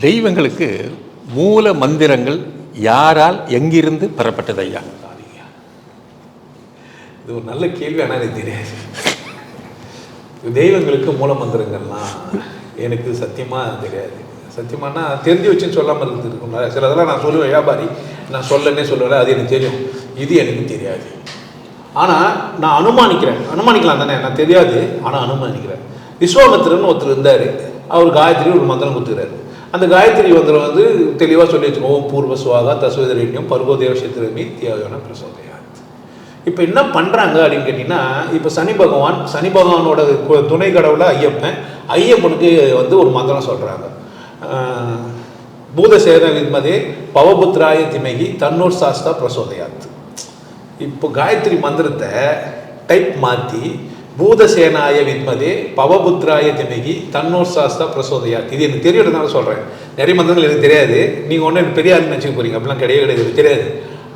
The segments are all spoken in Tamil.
தெய்வங்களுக்கு மூல மந்திரங்கள் யாரால் எங்கிருந்து பெறப்பட்டது ஐயா இது ஒரு நல்ல கேள்வி ஆனால் எனக்கு தெரியாது. தெய்வங்களுக்கு மூல மந்திரங்கள்லாம் எனக்கு சத்தியமாக தெரியாது. சத்தியமானா தெரிஞ்சு வச்சுன்னு சொல்லாமல் இருந்துருக்கும்ல. சிலதெல்லாம் நான் சொல்லுவேன் வியாபாரி நான் சொல்லனே சொல்லுவேன் அது எனக்கு தெரியும். இது எனக்கு தெரியாது. ஆனால் நான் அனுமானிக்கிறேன். அனுமானிக்கலாம் தானே நான் தெரியாது ஆனால் அனுமானிக்கிறேன். விஸ்வாமித்திரன் ஒருத்தர் இருந்தார். அவர் காயத்ரி ஒரு மந்திரம் கொடுத்துக்கிறாரு. அந்த காயத்ரி மந்திரம் வந்து தெளிவாக சொல்லி வச்சுக்கோம் பூர்வ சுவாகா தசுவதரண்யம் பர்கோதேவ சித்திரமி தியாகன பிரசோதயாத். இப்போ என்ன பண்ணுறாங்க அப்படின்னு கேட்டிங்கன்னா இப்போ சனி பகவான் சனி பகவானோட துணை கடவுளை ஐயப்பன் ஐயப்பனுக்கு வந்து ஒரு மந்திரம் சொல்கிறாங்க பூதசேன வித்மதே பவபுத்ராய திமகி தன்னூர் சாஸ்தா பிரசோதயாத். இப்போ காயத்ரி மந்திரத்தை டைப் மாற்றி பூதசேனாய வித்மதே பவபுத்ராய திமகி தன்னோர் சாஸ்தா பிரசோதையா. இது எனக்கு தெரியறதுனால சொல்கிறேன் நிறைய மந்திரங்கள் எனக்கு தெரியாது. நீங்கள் ஒன்றும் எனக்கு பெரிய ஆள் வச்சுக்க போகிறீங்க அப்படிலாம் கிடையவே கிடையாது. எனக்கு தெரியாது.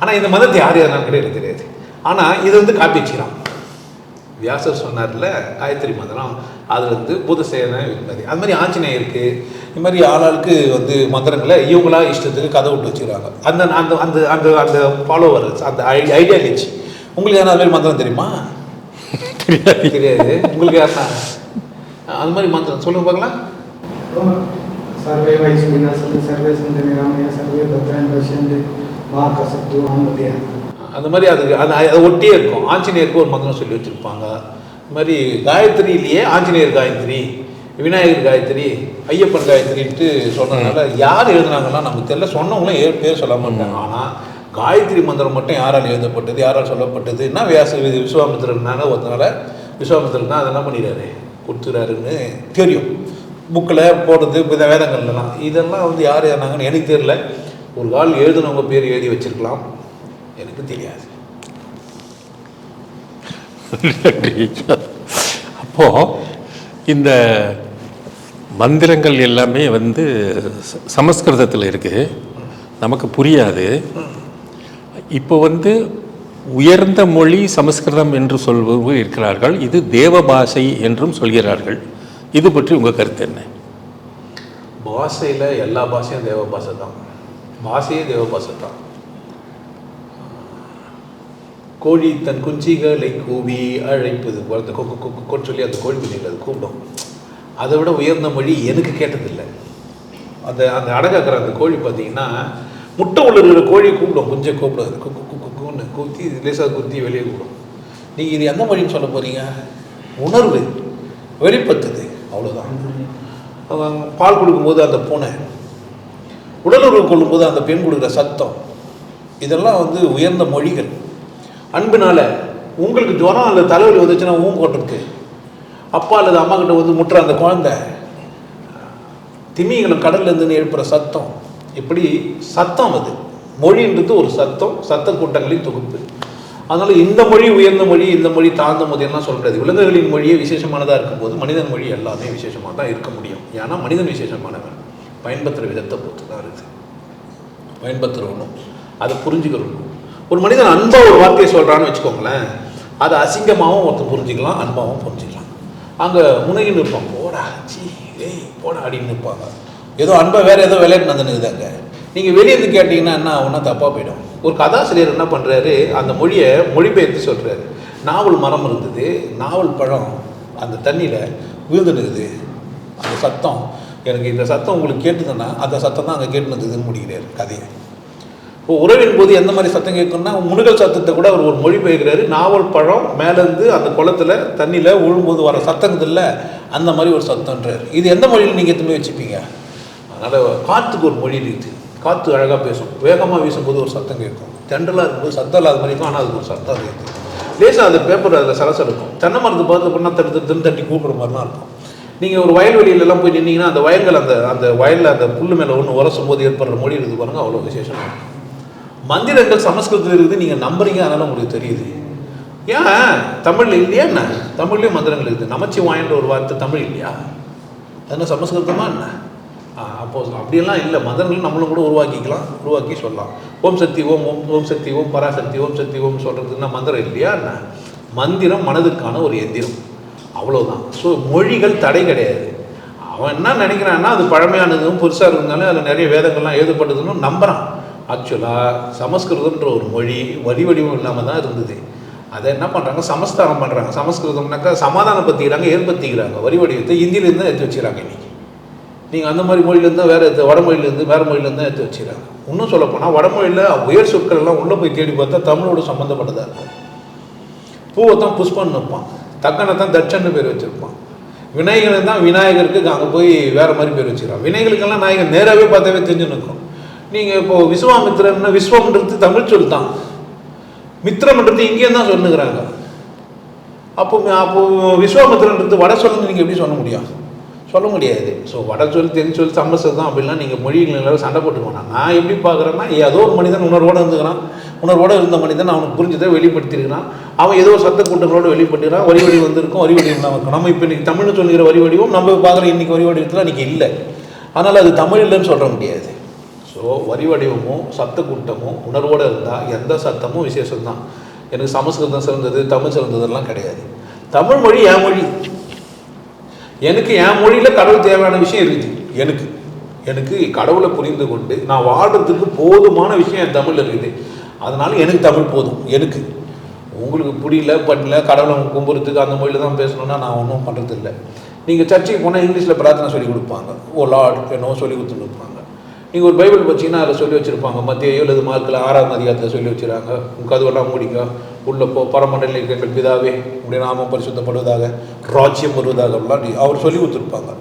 ஆனால் இந்த மதத்தை யார் யாருனாலும் கிடையாது தெரியாது. ஆனால் இது வந்து காப்பி வச்சுக்கிறான் வியாசர் சொன்னார்ல காயத்ரி மந்திரம் அதில் இருந்து பூதசேன விண்மதி அது மாதிரி ஆஞ்சநேயருக்கு இது மாதிரி ஆளாளுக்கு வந்து மந்திரங்களை இவங்களா இஷ்டத்துக்கு கதை விட்டு வச்சுக்கிறாங்க. அந்த அந்த அந்த அந்த அந்த ஃபாலோவர்ஸ் அந்த ஐடியாலஜி. உங்களுக்கு ஏன்னா அது மாதிரி மந்திரம் தெரியுமா? தெரியாது. தெரியாது உங்களுக்கு அந்த மாதிரி மாத்திரம் சொல்லுங்க பார்க்கலாம். சர்வே வைஸ்மினா சர்வே சந்த நிராமயா சர்வே பத்ரான் பஷ்யந்து மா கசத்து அந்த மாதிரி அதுக்கு அது அது ஒட்டியே இருக்கும். ஆஞ்சநேயருக்கு ஒரு மந்திரம் சொல்லி வச்சுருப்பாங்க. இந்த மாதிரி காயத்ரியிலேயே ஆஞ்சநேயர் காயத்ரி விநாயகர் காயத்ரி ஐயப்பன் காயத்ரின்ட்டு சொன்னதுனால யார் எழுதுனாங்கன்னா நமக்கு தெரியல. சொன்னவங்களும் ஏ பேர் சொல்ல மாட்டாங்க ஆனால் காயத்ரி மந்திரம் மட்டும் யாரால் எழுதப்பட்டது யாரால் சொல்லப்பட்டதுன்னா வியாச விஸ்வாமித்திரனால ஒருத்தனால விஸ்வாமித்திரன் தான் அதெல்லாம் பண்ணிடுறாரு. கொடுத்துறாருன்னு தெரியும். புக்கில் போடுறது இந்த வேதங்கள்லாம் இதெல்லாம் வந்து யார் எழுதினாங்கன்னு எனக்கு தெரியல. ஒரு கால் எழுதுனவங்க பேர் எழுதி வச்சிருக்கலாம். எனக்கு தெரியாது. அப்போது இந்த மந்திரங்கள் எல்லாமே வந்து ச- சமஸ்கிருதத்தில் இருக்குது நமக்கு புரியாது. இப்போ வந்து உயர்ந்த மொழி சமஸ்கிருதம் என்று சொல்பவர்கள் இருக்கிறார்கள். இது தேவ பாஷை என்றும் சொல்கிறார்கள். இது பற்றி உங்கள் கருத்து என்ன? பாஷையில் எல்லா பாஷையும் தேவ பாஷை தான். பாஷையே தேவ பாஷை தான். கோழி தன் குஞ்சிகளை கூவி அழைப்பது போல் அந்த கொக்கு சொல்லி அந்த கோழி குஞ்சிகள் அது கூப்பிடும். அதை விட உயர்ந்த மொழி எனக்கு கேட்டதில்லை. அந்த அந்த அடகாக்கிற அந்த கோழி பார்த்தீங்கன்னா முட்டை உள்ள இருக்கிற கோழி கூப்பிடும். குஞ்சை கூப்பிடாது. குக்கு குக்கு குக்குன்னு குத்தி லேசாக குத்தி வெளியே கூப்பிடும். நீங்கள் இது எந்த மொழின்னு சொல்ல போகிறீங்க உணர்வு. வெளிப்பட்டது. அவ்வளோதான் பால் கொடுக்கும்போது அந்த பூனை உடலுறவு கொள்ளும்போது அந்த பெண் கொடுக்குற சத்தம் இதெல்லாம் வந்து உயர்ந்த மொழிகள். அன்பினால் உங்களுக்கு ஜுரம் அல்லது தலைவலி வந்துச்சுன்னா ஊம் கொட்டிருக்கு அப்பா அல்லது அம்மா கிட்ட வந்து முட்டுற அந்த குழந்தை திமிங்களும் கடல்லேருந்து எழுப்புகிற சத்தம் இப்படி சத்தம் அது. மொழின்றது ஒரு சத்தம் சத்த கூட்டங்களின் தொகுப்பு. அதனால் இந்த மொழி உயர்ந்த மொழி இந்த மொழி தாழ்ந்த மொழி எல்லாம் சொல்கிறது விலங்குகளின் மொழியே விசேஷமானதாக இருக்கும்போது மனிதன் மொழி எல்லாமே விசேஷமாக தான் இருக்க முடியும். ஏன்னா மனிதன் விசேஷமானவன். பயன்படுத்துகிற விதத்தை பொறுத்து தான் இருக்குது பயன்படுத்துகிறவனும் அதை புரிஞ்சுக்கிறவனும். ஒரு மனிதன் அன்பாக ஒரு வார்த்தையை சொல்கிறான்னு வச்சுக்கோங்களேன் அதை அசிங்கமாகவும் ஒருத்தர் புரிஞ்சுக்கலாம் அன்பாகவும் புரிஞ்சுக்கலாம். அங்கே முனையில் இருப்பான் போடா சீ ஏய் போடா அப்படின்னு நிற்பாங்க. ஏதோ அன்பை வேற ஏதோ விளையாட்டு நடந்துனுக்குதாங்க நீங்கள் வெளியே இருந்து கேட்டிங்கன்னா என்ன ஒன்றா தப்பாக போயிடும். ஒரு கதாசிரியர் என்ன பண்ணுறாரு அந்த மொழியை மொழிபெயர்த்து சொல்கிறாரு நாவல் மரம் இருந்தது. நாவல் பழம் அந்த தண்ணியில் விழுந்துனுக்குது அந்த சத்தம் எனக்கு இந்த சத்தம் உங்களுக்கு கேட்டுதுன்னா அந்த சத்தம் தான் அங்கே கேட்டுனதுன்னு இருந்ததுன்னு முடிக்கிறார் கதையை. இப்போ உறவின் போது எந்த மாதிரி சத்தம் கேட்கணும்னா முனுகல் சத்தத்தை கூட அவர் ஒரு மொழி பெயர்க்கிறாரு நாவல் பழம் மேலேருந்து அந்த குளத்துல தண்ணியில் விழும்போது வர சத்தம் இல்லை அந்த மாதிரி ஒரு சத்தம்ன்றார். இது எந்த மொழியில் நீங்கள் எத்தனை வச்சுப்பீங்க? அதனால் காற்றுக்கு ஒரு மொழி இருக்குது. காற்று அழகாக பேசும். வேகமாக வீசும்போது ஒரு சத்தம் கேட்கும். தெண்டலாக இருக்கும்போது சத்தம் இல்லாத மாதிரி இருக்கும். ஆனால் அதுக்கு ஒரு சத்தம் இருக்குது லேசாக அது பேப்பர் அதில் சலசலக்கும் தென்னை மரத்து பார்த்து பண்ணால் தடுத்து திரு தட்டி கூப்பிட்ற மாதிரிலாம் இருக்கும். நீங்கள் ஒரு வயல்வெளியிலலாம் போய் நின்னீங்கன்னா அந்த வயல்கள் அந்த அந்த வயலில் அந்த புல் மேலே ஒன்று உரசும் போது ஏற்படுற மொழி இருக்குது பாருங்கள் அவ்வளோ விசேஷமாக இருக்கும். மந்திரங்கள் சமஸ்கிருதத்தில் இருக்குது. நீங்கள் நம்புறீங்க. அதனால் உங்களுக்கு தெரியுது. ஏன்? தமிழில் இல்லையா என்ன? தமிழ்லேயும் மந்திரங்கள் இருக்குது. நமச்சி வாயின்ற ஒரு வார்த்தை தமிழ் இல்லையா? அதனால் சமஸ்கிருதமாக சமஸ்கிருதமா என்ன? அப்போ அப்படியெல்லாம் இல்லை. மதங்கள் நம்மளும் கூட உருவாக்கிக்கலாம் உருவாக்கி சொல்லலாம். ஓம் சக்தி ஓம் ஓம் ஓம் சக்தி ஓம் பராசக்தி ஓம் சக்தி ஓம் சொல்கிறதுன்னா மந்திரம் இல்லையா? என்ன? மந்திரம் மனதுக்கான ஒரு எந்திரம். அவ்வளோதான் ஸோ மொழிகள் தடை கிடையாது. அவன் என்ன நினைக்கிறான்னா அது பழமையானதும் புதுசாக இருந்தாலும் அதில் நிறைய வேதங்கள்லாம் எழுதப்பட்டதுன்னு நம்புகிறான் ஆக்சுவலாக சமஸ்கிருதம்ன்ற ஒரு மொழி வரி வடிவம் இல்லாமல் தான் இருந்தது. அதை என்ன பண்ணுறாங்க சமஸ்தானம் பண்ணுறாங்க சமஸ்கிருதம்னாக்கா சமாதானப்படுத்திக்கிறாங்க ஏற்படுத்திக்கிறாங்க. வரி வடிவத்தை இந்தியிலேருந்து எடுத்து வச்சுக்கிறாங்க இன்றைக்கி நீங்கள் அந்த மாதிரி மொழியிலேருந்து வேறு எடுத்து வடமொழியிலேருந்து வேறு மொழியிலேருந்து எடுத்து வச்சுக்கிறாங்க. இன்னும் சொல்லப்போனால் வடமொழியில் உயர் சொற்கள் எல்லாம் உள்ளே போய் தேடி பார்த்தா தமிழோட சம்மந்தப்பட்டதாக இருக்கும். பூவை தான் புஷ்பன்னு வைப்பான். தக்கனை தான் தட்சன்னு பேர் வச்சுருப்பான். விநாயகனை தான் விநாயகருக்கு அங்கே போய் வேறு மாதிரி பேர் வச்சுக்கிறான். விநாயகருக்கெல்லாம் நாயகன் நேராகவே பார்த்தாவே தெரிஞ்சு நிற்கும் நீங்கள் இப்போ விஸ்வாமித்திரன்னு விஸ்வம்ன்றது தமிழ் சொல் தான். மித்திரம்ன்றது இங்கேயும் தான் சொல்லுங்கிறாங்க அப்போ அப்போது விஸ்வாமித்திரன்றது வட சொல்லுன்னு நீங்கள் எப்படி சொல்ல முடியும்? சொல்ல முடியாது. ஸோ வட சொல் தென் சொல் சமஸ்கிருதம் அப்படிலாம் நீங்கள் மொழிகள் சண்டை போட்டு போனால் நான் எப்படி பார்க்குறேன்னா ஏதோ ஒரு மனிதன் உணர்வோடு இருந்துக்கிறான். உணர்வோடு இருந்த மனிதன் அவனுக்கு புரிஞ்சதை வெளிப்படுத்தியிருக்கிறான். அவன் ஏதோ சத்த கூட்டங்களோடு வெளிப்படுத்துகிறான் வரி வடிவம் வந்திருக்கும் வரி வடிவம் தான் இருக்கும் நம்ம இப்போ இன்றைக்கி தமிழ்னு சொல்லுகிற வரி வடிவம் நம்ம பார்க்குற இன்னைக்கு வரி வடிவத்தில் இன்றைக்கி இல்லை. அதனால் அது தமிழ் இல்லைன்னு சொல்ல முடியாது. ஸோ வரி வடிவமும் சத்த கூட்டமும் உணர்வோடு இருந்தால் எந்த சத்தமும் விசேஷம் தான் எனக்கு சமஸ்கிருதம் சிறந்தது தமிழ் சிறந்ததெல்லாம் கிடையாது. தமிழ் மொழி என் மொழி. எனக்கு என் மொழியில் கடவுள் தேவையான விஷயம் இருக்குது எனக்கு எனக்கு கடவுளை புரிந்து கொண்டு நான் வாழ்கிறதுக்கு போதுமான விஷயம் என் தமிழில் இருக்குது. அதனால எனக்கு தமிழ் போதும். எனக்கு. உங்களுக்கு புரியல பண்ணல கடவுளை கும்புறதுக்கு அந்த மொழியில் தான் பேசணும்னா நான் ஒன்றும் பண்ணுறது இல்லை நீங்கள் சர்ச்சைக்கு போனால் இங்கிலீஷில் பிரார்த்தனை சொல்லி கொடுப்பாங்க. ஓ லார்ட் என்னவோ சொல்லி கொடுத்துருப்பாங்க இருப்பாங்க. நீங்கள் ஒரு பைபிள் வச்சிங்கன்னா அதில் சொல்லி வச்சுருப்பாங்க. மத்திய ஏழு மார்க்கில் ஆறாம் அதிகாரத்தில் சொல்லி வச்சுருக்காங்க. உங்கள் கதவெல்லாம் மூடிங்க உள்ள போ பரமண்டலில் இருக்கிற பிதாவே உடைய நாமம் பரிசுத்தப்படுவதாக ராஜ்யம் வருவதாக அப்படிலாம் நீ- அவர் சொல்லி கொடுத்துருப்பாங்க.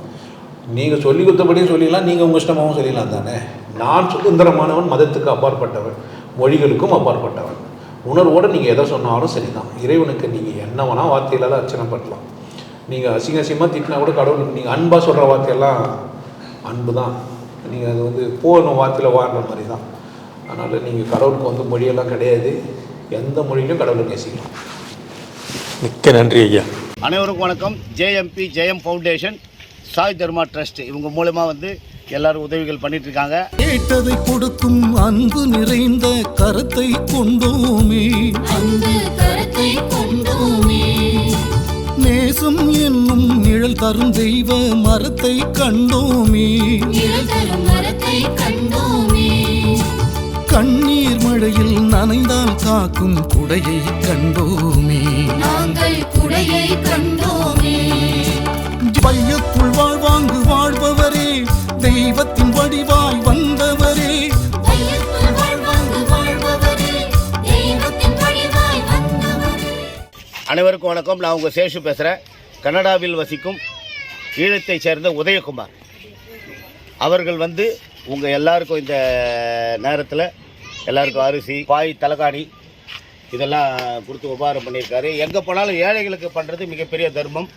நீங்கள் சொல்லி கொடுத்தபடியும் சொல்லிடலாம் நீங்கள் உங்கள் இஷ்டமாகவும் சொல்லிடலாம் தானே? நான் சுதந்திரமானவன் மதத்துக்கு அப்பாற்பட்டவன் மொழிகளுக்கும் அப்பாற்பட்டவன். உணர்வோடு நீங்கள் எதை சொன்னாலும் சரி தான் இறைவனுக்கு நீங்கள் என்ன வேணால் தான் அர்ச்சனை பண்ணலாம். நீங்கள் அசிங்க அசிங்கமாக திட்டினா கூட கடவுளுக்கு நீங்கள் அன்பாக சொல்கிற வார்த்தையெல்லாம் அன்பு தான் நீங்கள் அது வந்து போகணும் வார்த்தையில் வாழ்கிற மாதிரி தான் அதனால் நீங்கள் கடவுளுக்கு வந்து மொழியெல்லாம் கிடையாது. எந்த மொழியிலும் கடவுளை நேசிக்கலாம் மிக்க நன்றி ஐயா. அனைவருக்கும் வணக்கம். JMP Jayam foundation Sai Dharma trust. இவங்க மூலமா வந்து எல்லாரும் உதவிகள் பண்ணிட்டு இருக்காங்க கேட்டதை கொடுக்கும் அன்பு நிறைந்த கரத்தை கொண்டோமே. அன்பு கரத்தை கொண்டோமே. நேசம் என்னும் நிழல் தரும் தெய்வ மரத்தை கண்டோமே. நிழல் தரும் மரத்தை காக்கும் குடையை கண்டோமே. நாங்கள் குடையை கண்டோமே. பையத்துள் வாழ்வாங்கு வாழ்பவரே தெய்வத்தின் வடிவாய் வந்தவரே. அனைவருக்கும் வணக்கம். நான் உங்கள் சேஷு பேசுகிறேன் கனடாவில் வசிக்கும் ஈழத்தைச் சேர்ந்த உதயகுமார். அவர்கள் வந்து உங்கள் எல்லாருக்கும் இந்த நேரத்தில் எல்லாருக்கும் அரிசி பாய் தலகாணி இதெல்லாம் கொடுத்து உபகாரம் பண்ணியிருக்காரு. எங்கே போனாலும் ஏழைகளுக்கு பண்ணுறது மிகப்பெரிய தர்மம்.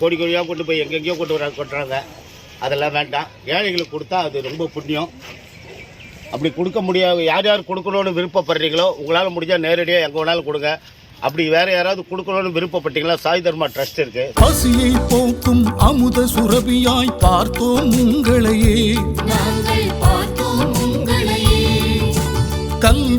கோடி கோடியாக கொண்டு போய் எங்கெங்கேயோ கொண்டு வர கொட்டுறாங்க. அதெல்லாம் வேண்டாம். ஏழைகளுக்கு கொடுத்தா அது ரொம்ப புண்ணியம். அப்படி கொடுக்க முடியாது யார் யார் கொடுக்கணும்னு விருப்பப்படுறீங்களோ உங்களால் முடிஞ்சால் நேரடியாக எங்கே வேணாலும் கொடுங்க. அப்படி வேற யாராவது கொடுக்கணும்னு விருப்பப்பட்டீங்களா சாய் தர்மா ட்ரஸ்ட் இருக்கு. பசியை போக்கும் அமுத சுரபியாய் பார்த்தோம் உங்களையே.